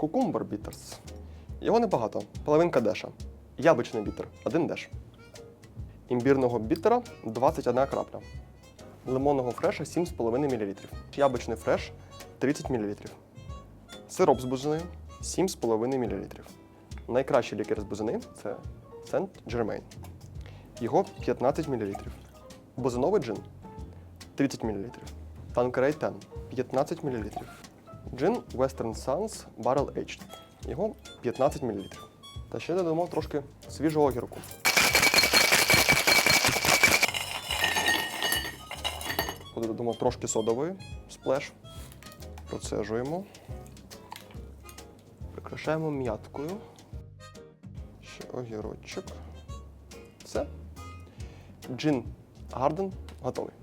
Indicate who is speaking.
Speaker 1: Кукумбер бітерс. Його небагато. Половинка деша. Яблучний бітер 1 деш. Імбірного бітера 21 крапля. Лимонного фреша 7,5 мл. Яблучний фреш 30 мл. Сироп з бузини 7,5 мл. Найкращий лікар з бузини це Сент Джермейн. Його 15 мл. Бузиновий джин 30 мл. Танкерей 10 15 мл. Джин Western Suns Barrel Aged. Його 15 мл. Та ще додамо трошки свіжого огірку. Додамо трошки содової сплеш. Процежуємо. Прикрашаємо м'яткою. Ще огірочок. Все. Джин Гарден готовий.